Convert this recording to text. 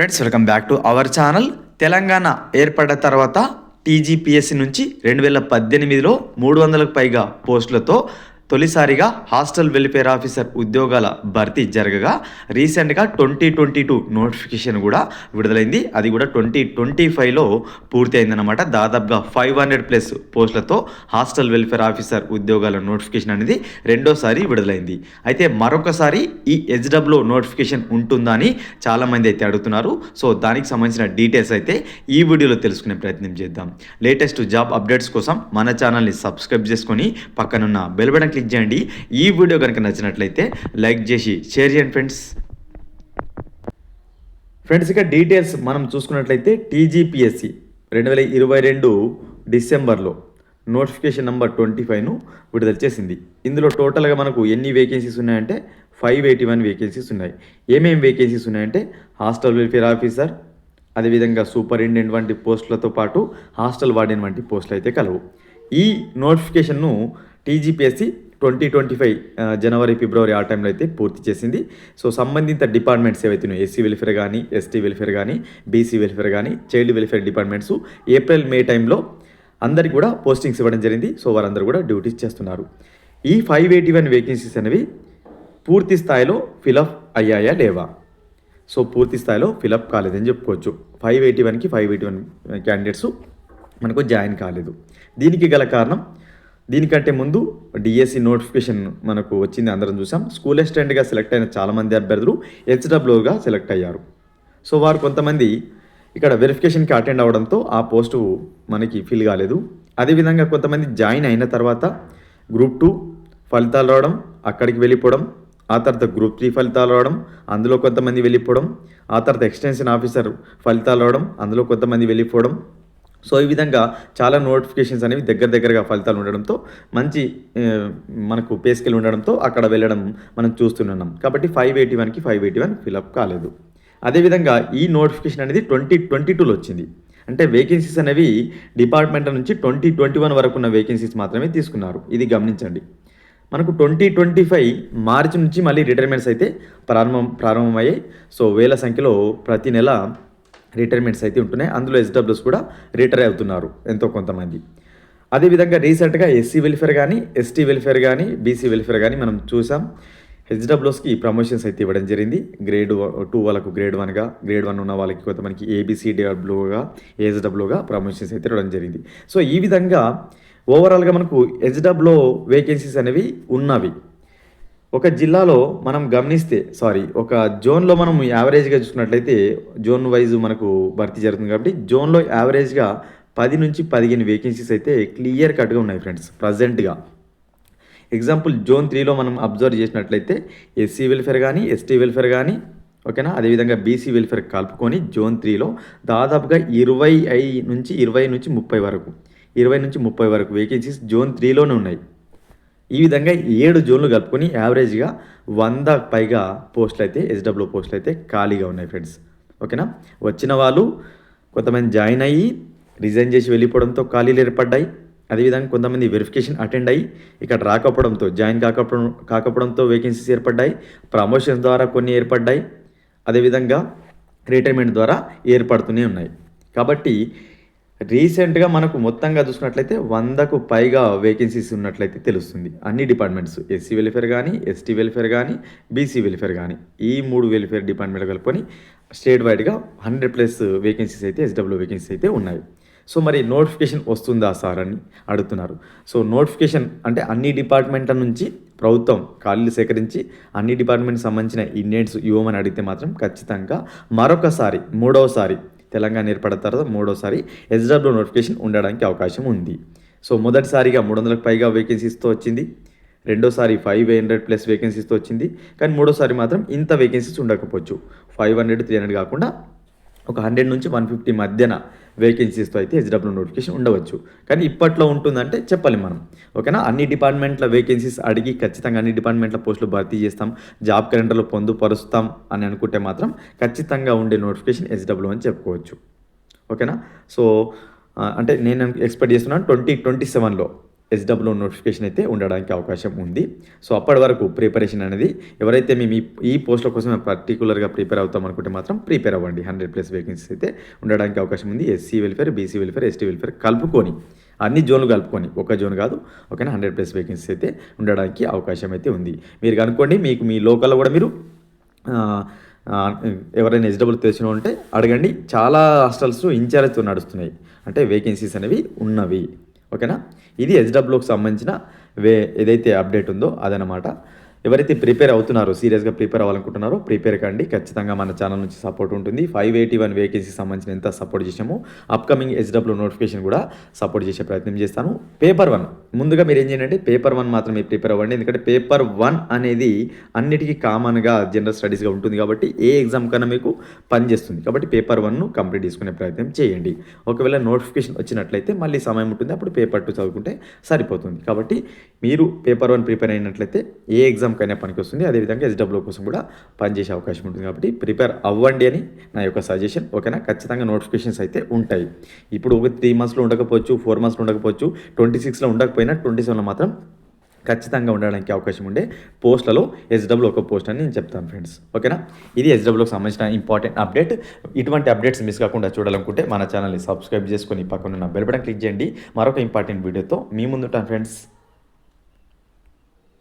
Friends welcome back to our channel. Telangana ఏర్పడ్డ తర్వాత TGPSC నుంచి రెండు వేల పద్దెనిమిదిలో మూడు వందలకు పైగా పోస్టులతో తొలిసారిగా హాస్టల్ వెల్ఫేర్ ఆఫీసర్ ఉద్యోగాల భర్తీ జరగగా రీసెంట్గా ట్వంటీ ట్వంటీ టూ నోటిఫికేషన్ కూడా విడుదలైంది. అది కూడా ట్వంటీ ట్వంటీ ఫైవ్లో పూర్తి అయిందన్నమాట దాదాపుగా ఫైవ్ హండ్రెడ్ ప్లస్ పోస్టులతో హాస్టల్ వెల్ఫేర్ ఆఫీసర్ ఉద్యోగాల నోటిఫికేషన్ అనేది రెండోసారి విడుదలైంది. అయితే మరొకసారి ఈ హెచ్డబ్ల్యూ నోటిఫికేషన్ ఉంటుందా అని చాలామంది అయితే అడుగుతున్నారు. సో దానికి సంబంధించిన డీటెయిల్స్ అయితే ఈ వీడియోలో తెలుసుకునే ప్రయత్నం చేద్దాం. లేటెస్ట్ జాబ్ అప్డేట్స్ కోసం మన ఛానల్ని సబ్స్క్రైబ్ చేసుకొని పక్కనున్న బెల్ బటన్ క్లిక్ చేయండి ఈ వీడియో కనుక నచ్చినట్లయితే లైక్ చేసి షేర్ చేయండి ఫ్రెండ్స్. ఫ్రెండ్స్ ఇక డీటెయిల్స్ మనం చూసుకున్నట్లయితే టీజీపీఎస్సి రెండు వేల ఇరవై రెండు డిసెంబర్లో నోటిఫికేషన్ నెంబర్ ట్వంటీ ఫైవ్ను విడుదల చేసింది. ఇందులో టోటల్గా మనకు ఎన్ని వేకెన్సీస్ ఉన్నాయంటే ఫైవ్ ఎయిటీ వన్ వేకెన్సీస్ ఉన్నాయి. ఏమేమి వేకెన్సీస్ ఉన్నాయంటే హాస్టల్ వెల్ఫేర్ ఆఫీసర్ అదేవిధంగా సూపరింటెండెంట్ వంటి పోస్టులతో పాటు హాస్టల్ వార్డెన్ వంటి పోస్టులు అయితే కలవు. ఈ నోటిఫికేషన్ను టీజీపీఎస్సి ట్వంటీ ట్వంటీ ఫైవ్ జనవరి ఫిబ్రవరి ఆ టైంలో అయితే పూర్తి చేసింది. సో సంబంధిత డిపార్ట్మెంట్స్ ఏవైతే ఉన్నాయో ఎస్సీ వెల్ఫేర్ కానీ ఎస్టీ వెల్ఫేర్ కానీ బీసీ వెల్ఫేర్ కానీ child welfare departments April May టైంలో అందరికి కూడా పోస్టింగ్స్ ఇవ్వడం జరిగింది. సో వారందరూ కూడా డ్యూటీస్ చేస్తున్నారు. ఈ ఫైవ్ ఎయిటీ వన్ వేకెన్సీస్ అనేవి పూర్తి స్థాయిలో ఫిలప్ అయ్యాయా లేవా? సో పూర్తి స్థాయిలో ఫిలప్ కాలేదని చెప్పుకోవచ్చు. ఫైవ్ ఎయిటీ వన్కి ఫైవ్ ఎయిటీ వన్ క్యాండిడేట్స్ మనకు జాయిన్ కాలేదు. దీనికి గల కారణం దీనికంటే ముందు డిఎస్సి నోటిఫికేషన్ మనకు వచ్చింది అందరం చూసాం. స్కూల్ అసిస్టెంట్గా సెలెక్ట్ అయిన చాలామంది అభ్యర్థులు హెచ్డబ్ల్యూగా సెలెక్ట్ అయ్యారు. సో వారు కొంతమంది ఇక్కడ వెరిఫికేషన్కి అటెండ్ అవ్వడంతో ఆ పోస్టు మనకి ఫిల్ కాలేదు. అదేవిధంగా కొంతమంది జాయిన్ అయిన తర్వాత గ్రూప్ టూ ఫలితాలు రావడం అక్కడికి వెళ్ళిపోవడం ఆ తర్వాత గ్రూప్ త్రీ ఫలితాలు రావడం అందులో కొంతమంది వెళ్ళిపోవడం ఆ తర్వాత ఎక్స్టెన్షన్ ఆఫీసర్ ఫలితాలు రావడం అందులో కొంతమంది వెళ్ళిపోవడం సో ఈ విధంగా చాలా నోటిఫికేషన్స్ అనేవి దగ్గర దగ్గరగా ఫలితాలు ఉండడంతో మంచి మనకు పే స్కేల్ ఉండడంతో అక్కడ వెళ్ళడం మనం చూస్తున్నాం. కాబట్టి ఫైవ్ ఎయిటీ వన్కి five eighty one fill up కాలేదు. అదేవిధంగా ఈ నోటిఫికేషన్ అనేది ట్వంటీ ట్వంటీ టూలో వచ్చింది. అంటే వేకెన్సీస్ అనేవి డిపార్ట్మెంట్ నుంచి ట్వంటీ ట్వంటీ వన్ వరకు ఉన్న వేకెన్సీస్ మాత్రమే తీసుకున్నారు. ఇది గమనించండి. మనకు ట్వంటీ ట్వంటీ ఫైవ్ మార్చి నుంచి మళ్ళీ రిటైర్మెంట్స్ అయితే ప్రారంభం ప్రారంభమయ్యాయి. సో వేల సంఖ్యలో ప్రతి నెల రిటైర్మెంట్స్ అయితే ఉంటున్నాయి. అందులో ఎస్డబ్ల్యూస్ కూడా రిటైర్ అవుతున్నారు ఎంతో కొంతమంది. అదేవిధంగా రీసెంట్గా ఎస్సీ వెల్ఫేర్ కానీ ఎస్టీ వెల్ఫేర్ కానీ బీసీ వెల్ఫేర్ కానీ మనం చూసాం. హెచ్డబ్ల్యూస్కి ప్రమోషన్స్ అయితే ఇవ్వడం జరిగింది. గ్రేడ్ టూ వాళ్ళకు గ్రేడ్ వన్గా గ్రేడ్ వన్ ఉన్న వాళ్ళకి కొంతమందికి ఏబిసిడబ్ల్యూగా ఏజ్డబ్ల్యూగా ప్రమోషన్స్ అయితే ఇవ్వడం జరిగింది. సో ఈ విధంగా ఓవరాల్గా మనకు హెచ్డబ్ల్యూ వేకెన్సీస్ అనేవి ఉన్నవి. ఒక జిల్లాలో మనం గమనిస్తే సారీ ఒక జోన్లో మనం యావరేజ్గా చూసుకున్నట్లయితే జోన్ వైజ్ మనకు భర్తీ జరుగుతుంది కాబట్టి జోన్లో యావరేజ్గా పది నుంచి పదిహేను వేకెన్సీస్ అయితే క్లియర్ కట్గా ఉన్నాయి ఫ్రెండ్స్ ప్రజెంట్గా. ఎగ్జాంపుల్ జోన్ త్రీలో మనం అబ్జర్వ్ చేసినట్లయితే ఎస్సీ వెల్ఫేర్ కానీ ఎస్టీ వెల్ఫేర్ కానీ ఓకేనా? అదేవిధంగా బీసీ వెల్ఫేర్ కలుపుకొని జోన్ త్రీలో దాదాపుగా ఇరవై ఐ నుంచి ఇరవై నుంచి ముప్పై వరకు ఇరవై నుంచి ముప్పై వరకు వేకెన్సీస్ జోన్ త్రీలోనే ఉన్నాయి. ఈ విధంగా ఏడు జోన్లు కలుపుకొని యావరేజ్గా వంద పైగా పోస్టులు అయితే ఎస్డబ్ల్యూ పోస్టులు అయితే ఖాళీగా ఉన్నాయి ఫ్రెండ్స్. ఓకేనా? వచ్చిన వాళ్ళు కొంతమంది జాయిన్ అయ్యి రిజైన్ చేసి వెళ్ళిపోవడంతో ఖాళీలు ఏర్పడ్డాయి. అదేవిధంగా కొంతమంది వెరిఫికేషన్ అటెండ్ అయ్యి ఇక్కడ రాకపోవడంతో జాయిన్ కాకపోవడం కాకపోవడంతో వేకెన్సీస్ ఏర్పడ్డాయి ప్రమోషన్స్ ద్వారా కొన్ని ఏర్పడ్డాయి. అదేవిధంగా రిటైర్మెంట్ ద్వారా ఏర్పడుతూనే ఉన్నాయి. కాబట్టి రీసెంట్గా మనకు మొత్తంగా చూసుకున్నట్లయితే వందకు పైగా వేకెన్సీస్ ఉన్నట్లయితే తెలుస్తుంది. అన్ని డిపార్ట్మెంట్స్ ఎస్సీ వెల్ఫేర్ కానీ ఎస్టీ వెల్ఫేర్ కానీ బీసీ వెల్ఫేర్ కానీ ఈ మూడు వెల్ఫేర్ డిపార్ట్మెంట్ కలుపుకొని స్టేట్ వైడ్గా హండ్రెడ్ ప్లస్ వేకెన్సీస్ అయితే ఎస్డబ్ల్యూ వేకెన్సీస్ అయితే ఉన్నాయి. సో మరి నోటిఫికేషన్ వస్తుందా సార్ అని అడుగుతున్నారు. సో నోటిఫికేషన్ అంటే అన్ని డిపార్ట్మెంట్ల నుంచి ప్రభుత్వం ఖాళీలు సేకరించి అన్ని డిపార్ట్మెంట్కి సంబంధించిన ఇండియన్స్ ఇవ్వమని అడిగితే మాత్రం ఖచ్చితంగా మరొకసారి మూడవసారి తెలంగాణ ఏర్పడిన తర్వాత మూడోసారి ఎస్డబ్ల్యూ నోటిఫికేషన్ ఉండడానికి అవకాశం ఉంది. సో మొదటిసారిగా మూడు వందలకు పైగా వేకెన్సీస్తో వచ్చింది. రెండోసారి ఫైవ్ హండ్రెడ్ ప్లస్ వేకెన్సీస్తో వచ్చింది. కానీ మూడోసారి మాత్రం ఇంత వేకెన్సీస్ ఉండకపోవచ్చు. ఫైవ్ హండ్రెడ్ త్రీ హండ్రెడ్ కాకుండా ఒక హండ్రెడ్ నుంచి వన్ ఫిఫ్టీ మధ్యన వేకెన్సీస్తో అయితే హెచ్డబ్ల్యూ నోటిఫికేషన్ ఉండవచ్చు. కానీ ఇప్పట్లో ఉంటుందంటే చెప్పాలి మనం. ఓకేనా? అన్ని డిపార్ట్మెంట్ల వేకెన్సీస్ అడిగి ఖచ్చితంగా అన్ని డిపార్ట్మెంట్ల పోస్టులు భర్తీ చేస్తాం. జాబ్ క్యాలెండర్లో పొందుపరుస్తాం అని అనుకుంటే మాత్రం ఖచ్చితంగా ఉండే నోటిఫికేషన్ హెచ్డబ్ల్యూ అని చెప్పుకోవచ్చు. ఓకేనా? సో అంటే నేను ఎక్స్పెక్ట్ చేస్తున్నాను ట్వంటీ ట్వంటీ సెవెన్లో ఎస్డబ్ల్యూ నోటిఫికేషన్ అయితే ఉండడానికి అవకాశం ఉంది. సో అప్పటి వరకు ప్రిపరేషన్ అనేది ఎవరైతే మేము ఈ పోస్టుల కోసం పర్టికులర్గా ప్రిపేర్ అవుతాం అనుకుంటే మాత్రం ప్రిపేర్ అవ్వండి. హండ్రెడ్ ప్లస్ వేకెన్సీస్ అయితే ఉండడానికి అవకాశం ఉంది. SC welfare BC welfare ST welfare కలుపుకొని అన్ని జోన్లు కలుపుకొని ఒక జోన్ కాదు ఓకేనా? హండ్రెడ్ ప్లస్ వేకెన్సీస్ అయితే ఉండడానికి అవకాశం అయితే ఉంది. మీరు కనుక్కోండి మీకు మీ లోకల్లో కూడా మీరు ఎవరైనా ఎస్డబుల్ తెలిసిన ఉంటే అడగండి. చాలా హాస్టల్స్ ఇన్ఛార్జ్తో నడుస్తున్నాయి. అంటే వేకెన్సీస్ అనేవి ఉన్నవి. ఓకేనా? ఇది ఎస్డబ్ల్యూకి సంబంధించిన వే ఏదైతే అప్డేట్ ఉందో అదనమాట ఎవరైతే ప్రిపేర్ అవుతున్నారో సీరియస్గా ప్రిపేర్ అవ్వాలనుకుంటున్నారో ప్రిపేర్ కండి. ఖచ్చితంగా మన ఛానల్ నుంచి సపోర్ట్ ఉంటుంది. ఫైవ్ ఎయిటీ వన్ వేకెన్సీ సంబంధించిన ఎంత సపోర్ట్ చేసామో అప్కమింగ్ ఎస్డబ్ల్యూ నోటిఫికేషన్ కూడా సపోర్ట్ చేసే ప్రయత్నం చేస్తాను. Paper one. ముందుగా మీరు ఏం చేయండి అంటే పేపర్ వన్ మాత్రమే ప్రిపేర్ అవ్వండి. ఎందుకంటే పేపర్ వన్ అనేది అన్నిటికీ కామన్గా జనరల్ స్టడీస్గా ఉంటుంది కాబట్టి ఏ ఎగ్జామ్ కన్నా మీకు పనిచేస్తుంది కాబట్టి పేపర్ వన్ను కంప్లీట్ చేసుకునే ప్రయత్నం చేయండి. ఒకవేళ నోటిఫికేషన్ వచ్చినట్లయితే మళ్ళీ సమయం ఉంటుంది. అప్పుడు పేపర్ టూ చదువుకుంటే సరిపోతుంది. కాబట్టి మీరు పేపర్ వన్ ప్రిపేర్ అయినట్లయితే ఏ ఎగ్జామ్కైనా పనికి వస్తుంది. అదేవిధంగా ఎస్డబ్ల్యూ కోసం కూడా పనిచేసే అవకాశం ఉంటుంది. కాబట్టి ప్రిపేర్ అవ్వండి అని నా యొక్క సజెషన్. ఓకేనా? ఖచ్చితంగా నోటిఫికేషన్స్ అయితే ఉంటాయి. ఇప్పుడు ఒక త్రీ మంత్స్లో ఉండకపోవచ్చు ఫోర్ మంత్స్లో ఉండకపోవచ్చు ట్వంటీ సిక్స్లో ఉండకపోయినా ట్వంటీ సెవెన్లో మాత్రం ఖచ్చితంగా ఉండడానికి అవకాశం ఉండే పోస్టులలో ఎస్డబ్ల్యూ ఒక పోస్ట్ అని నేను చెప్తాను ఫ్రెండ్స్. ఓకేనా? ఇది ఎస్డబ్ల్యూకి సంబంధించిన ఇంపార్టెంట్ అప్డేట్. ఇటువంటి అప్డేట్స్ మిస్ కాకుండా చూడాలనుకుంటే మన ఛానల్ని సబ్స్క్రైబ్ చేసుకొని పక్కనున్న బెల్ బటన్ క్లిక్ చేయండి. మరొక ఇంపార్టెంట్ వీడియోతో మీ ముందుంటాను ఫ్రెండ్స్.